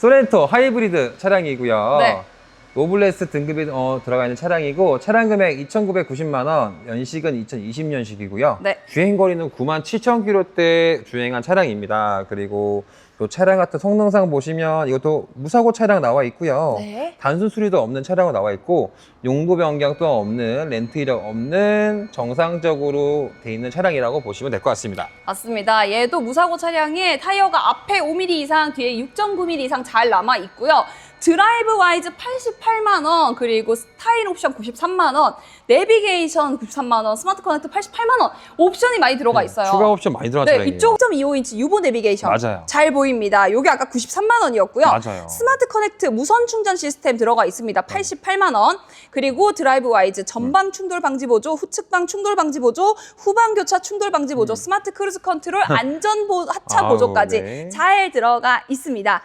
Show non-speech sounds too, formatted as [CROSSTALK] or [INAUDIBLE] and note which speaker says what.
Speaker 1: 소렌토 하이브리드 차량이고요.
Speaker 2: 네.
Speaker 1: 노블레스 등급이 어, 들어가 있는 차량이고 차량 금액 2,990만 원, 연식은 2020년식이고요.
Speaker 2: 네.
Speaker 1: 주행 거리는 9만 7천 킬로대 주행한 차량입니다. 그리고 또 차량 같은 성능상 보시면 이것도 무사고 차량 나와 있고요.
Speaker 2: 네.
Speaker 1: 단순 수리도 없는 차량으로 나와 있고 용도 변경 도 없는 렌트 이력 없는 정상적으로 돼 있는 차량이라고 보시면 될 것 같습니다.
Speaker 2: 맞습니다. 얘도 무사고 차량에 타이어가 앞에 5mm 이상, 뒤에 6.9mm 이상 잘 남아 있고요. 드라이브 와이즈 88만 원, 그리고 스타일 옵션 93만 원, 내비게이션 93만 원, 스마트 커넥트 88만 원 옵션이 많이 들어가 있어요.
Speaker 1: 네, 추가 옵션 많이 들어간
Speaker 2: 네. 이쪽 1.25인치 유보 내비게이션
Speaker 1: 맞아요.
Speaker 2: 잘 보입니다. 요게 아까 93만 원이었고요.
Speaker 1: 맞아요.
Speaker 2: 스마트 커넥트 무선 충전 시스템 들어가 있습니다. 88만 원. 그리고 드라이브 와이즈 전방 충돌 방지 보조, 후측방 충돌 방지 보조, 후방 교차 충돌 방지 보조, 스마트 크루즈 컨트롤 [LAUGHS] 안전 보 하차
Speaker 1: 음. 아우,
Speaker 2: 보조까지
Speaker 1: 네.
Speaker 2: 잘 들어가 있습니다.